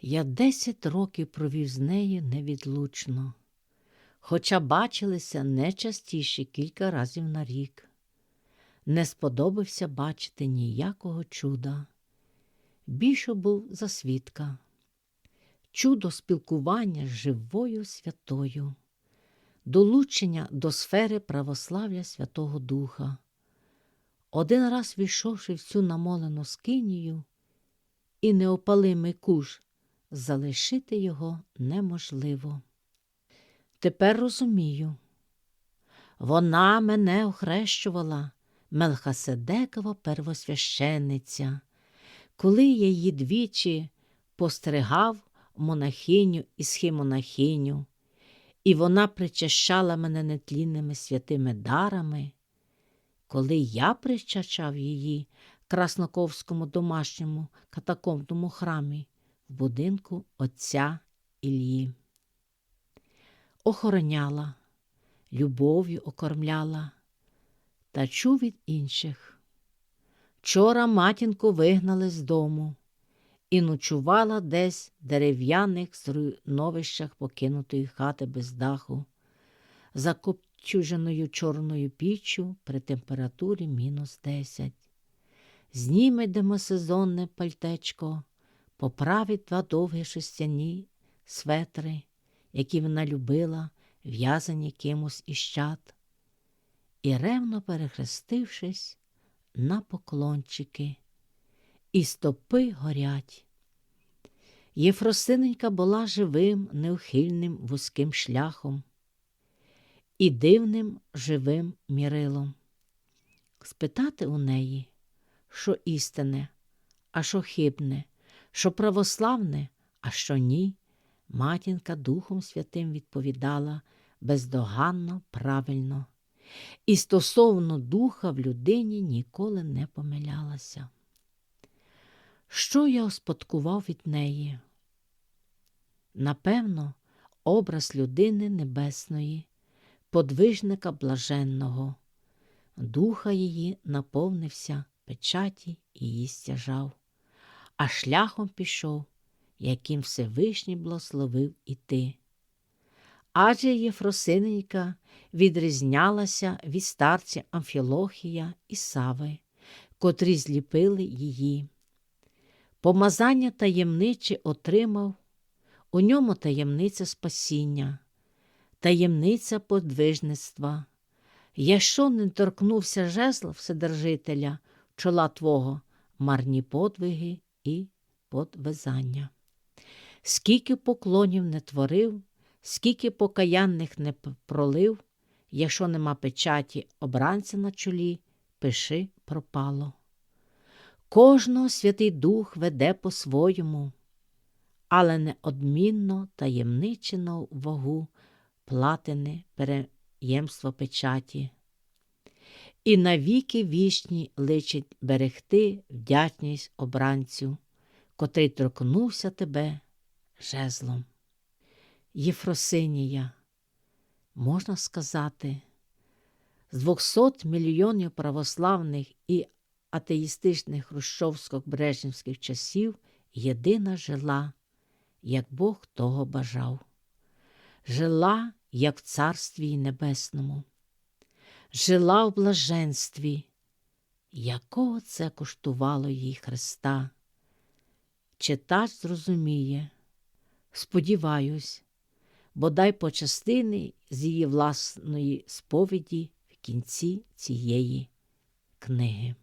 Я десять років провів з нею невідлучно, хоча бачилися не частіше кілька разів на рік. Не сподобався бачити ніякого чуда. Більше був за свідка. Чудо спілкування з живою святою, долучення до сфери православ'я Святого Духа. Один раз війшовши в цю намолену скинію, і неопалимий куш, залишити його неможливо. Тепер розумію, вона мене охрещувала, Мелхаседекова первосвященниця, коли я її двічі постерегав монахиню і схимонахиню, і вона причащала мене нетлінними святими дарами, коли я причащав її Красноковському домашньому катакомбному храмі в будинку отця Іллі. Охороняла, любов'ю окормляла та чув від інших. Вчора матінку вигнали з дому і ночувала десь в дерев'яних зруйновищах покинутої хати без даху, закопчуженою чорною піччю при температурі мінус десять. Зніме демосезонне пальтечко, поправить два довгі шестяні светри, які вона любила, в'язані кимось із чад, і ревно перехрестившись на поклончики, і стопи горять. Єфросиненька була живим, неухильним вузьким шляхом і дивним живим мірилом. Спитати у неї, що істинне, а що хибне, що православне, а що ні, матінка Духом Святим відповідала бездоганно правильно, і стосовно духа в людині ніколи не помилялася. Що я успадкував від неї? Напевно, образ людини небесної, подвижника блаженного, духа її наповнився печаті її стяжав, а шляхом пішов, яким Всевишній благословив іти. Адже Єфросиненька відрізнялася від старця Амфілохія і Сави, котрі зліпили її. Помазання таємниче отримав, у ньому таємниця спасіння, таємниця подвижництва. Якщо не торкнувся жезл Вседержителя, чола Твого, марні подвиги і подвизання. Скільки поклонів не творив, скільки покаянних не пролив, якщо нема печаті обранця на чолі, пиши пропало. Кожного Святий Дух веде по-своєму, але неодмінно таємничено вагу платини переємство печаті. І навіки вічні личить берегти вдячність обранцю, котрий торкнувся тебе жезлом. Єфросинія, можна сказати, з 200 мільйонів православних і атеїстичних хрущовсько-брежнівських часів єдина жила, як Бог того бажав, жила, як в Царстві Небесному, жила в блаженстві, якого це коштувало їй Христа. Читач зрозуміє, сподіваюсь, бодай по частини з її власної сповіді в кінці цієї книги.